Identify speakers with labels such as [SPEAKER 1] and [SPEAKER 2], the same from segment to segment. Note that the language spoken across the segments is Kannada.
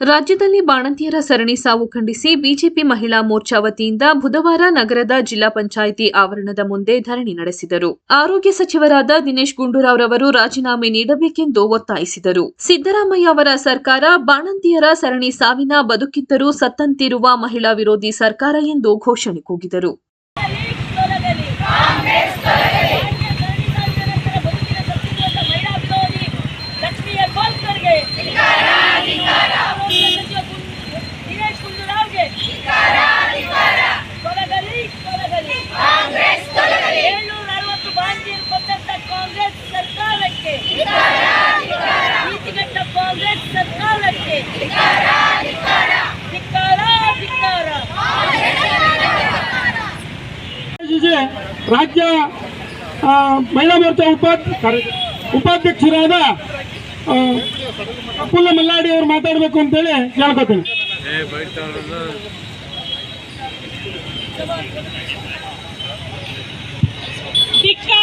[SPEAKER 1] ರಾಜ್ಯದಲ್ಲಿ ಬಾಣಂತಿಯರ ಸರಣಿ ಸಾವು ಖಂಡಿಸಿ ಬಿಜೆಪಿ ಮಹಿಳಾ ಮೋರ್ಚಾ ವತಿಯಿಂದ ಬುಧವಾರ ನಗರದ ಜಿಲ್ಲಾ ಪಂಚಾಯಿತಿ ಆವರಣದ ಮುಂದೆ ಧರಣಿ ನಡೆಸಿದರು. ಆರೋಗ್ಯ ಸಚಿವರಾದ ದಿನೇಶ್ ಗುಂಡೂರಾವ್ ರವರು ರಾಜೀನಾಮೆ ನೀಡಬೇಕೆಂದು ಒತ್ತಾಯಿಸಿದರು. ಸಿದ್ದರಾಮಯ್ಯ ಅವರ ಸರ್ಕಾರ ಬಾಣಂತಿಯರ ಸರಣಿ ಸಾವಿನ ಬದುಕಿದ್ದರೂ ಸತ್ತಂತಿರುವ ಮಹಿಳಾ ವಿರೋಧಿ ಸರ್ಕಾರ ಎಂದು ಘೋಷಣೆ ಕೂಗಿದರು.
[SPEAKER 2] ರಾಜ್ಯ ಮಹಿಳಾ ಮೋರ್ಚಾ ಉಪಾಧ್ಯ ಉಪಾಧ್ಯಕ್ಷರಾದ ಆ, ಮಲ್ಲಾಡಿ ಅವರು ಮಾತಾಡಬೇಕು ಅಂತೇಳಿ ಕೇಳ್ಕೊತೀನಿ.
[SPEAKER 3] ಧಿಕ್ಕಾರ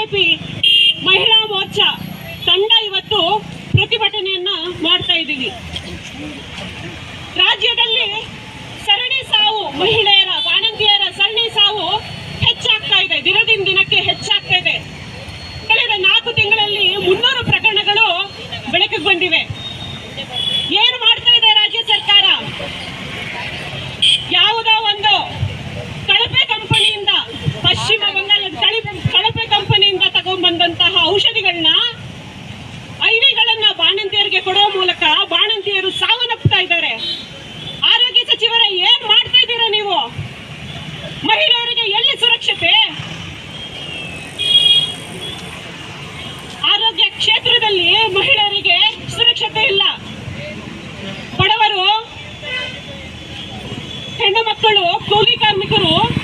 [SPEAKER 3] ಬಿಜೆಪಿ ಮಹಿಳಾ ಮೋರ್ಚಾ ತಂಡ ಇವತ್ತು ಪ್ರತಿಭಟನೆಯನ್ನ ಮಾಡ್ತಾ ಇದ್ದೀವಿ. ರಾಜ್ಯದಲ್ಲಿ ಸರಣಿ ಸಾವು ಮಹಿಳೆಯರ, ಬಾಣಂತಿಯರ ಸರಣಿ ಸಾವು ಹೆಚ್ಚಾಗ್ತಾ ಇದೆ. ದಿನದಿಂದ ದಿನಕ್ಕೆ ಹೆಚ್ಚಾಗ್ತಾ ಇದೆ. ಕಳೆದ ನಾಲ್ಕು ತಿಂಗಳಲ್ಲಿ ಮುನ್ನೂರು ಪ್ರಕರಣಗಳು ಬೆಳಕಿಗೆ ಬಂದಿವೆ. ਬਣੋ ਕੋਲੀ ਕਰਮ ਕਰੋ।